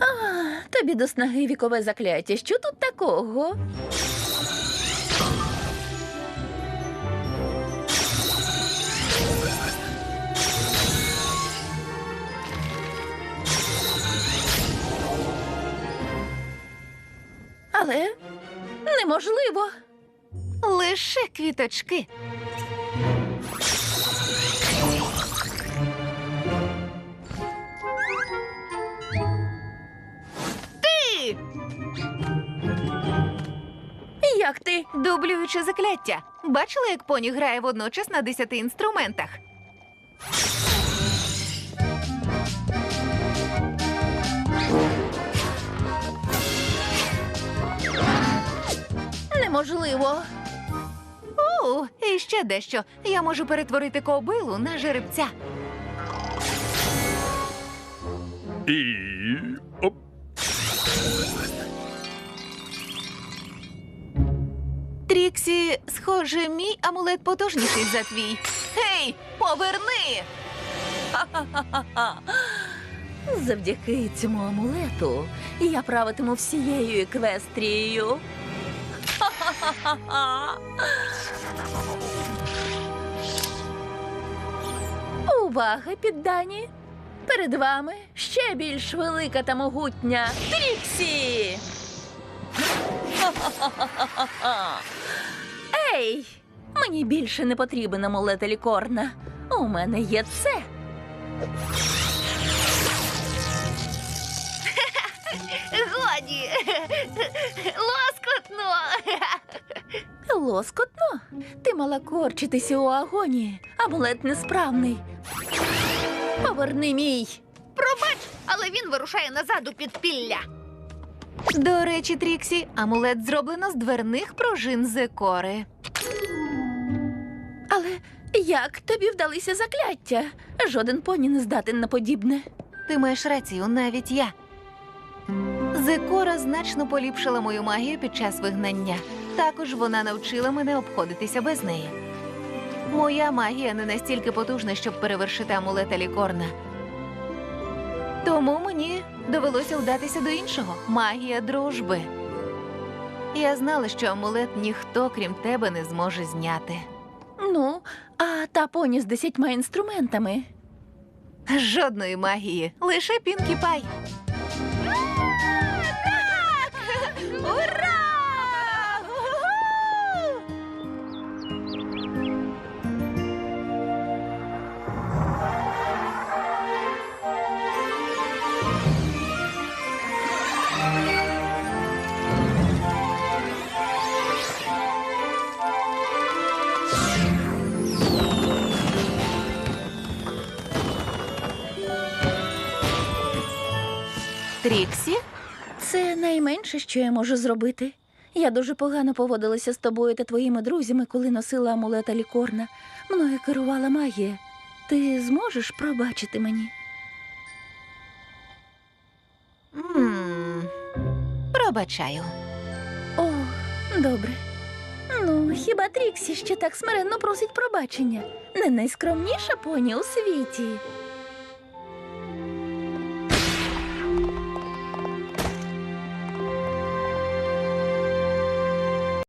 А, Тобі до снаги вікове закляття. Що тут такого? Але неможливо. Лише квіточки. Як ти? Дублююче закляття. Бачила, як поні грає водночас на десяти інструментах. Неможливо. О, і ще дещо. Я можу перетворити кобилу на жеребця. І. Оп. Тріксі, схоже, мій амулет потужніший за твій. Гей, поверни! Завдяки цьому амулету я правитиму всією еквестрією. Увага, піддані! Перед вами ще більш велика та могутня Тріксі! Ей! Мені більше не потрібен амулет лікорна. У мене є це. Годі! Лоскотно! Лоскотно. Ти мала корчитися у агонії. Амулет несправний. Поверни мій. Пробач, але він вирушає назад у підпілля. До речі, Тріксі, амулет зроблено з дверних пружин зекори. Але як тобі вдалися закляття? Жоден поні не здатен на подібне. Ти маєш рацію, навіть я. Зекора значно поліпшила мою магію під час вигнання. Також вона навчила мене обходитися без неї. Моя магія не настільки потужна, щоб перевершити амулета лікорна. Тому мені довелося вдатися до іншого магія дружби. Я знала, що амулет ніхто, крім тебе, не зможе зняти. Ну, а та поні з десятьма інструментами. Жодної магії, лише Пінкі Пай. Тріксі? Це найменше, що я можу зробити. Я дуже погано поводилася з тобою та твоїми друзями, коли носила амулета лікорна. Мною керувала магія. Ти зможеш пробачити мені? м Пробачаю. О, добре. Ну, хіба Тріксі ще так смиренно просить пробачення? Не найскромніша поні у світі.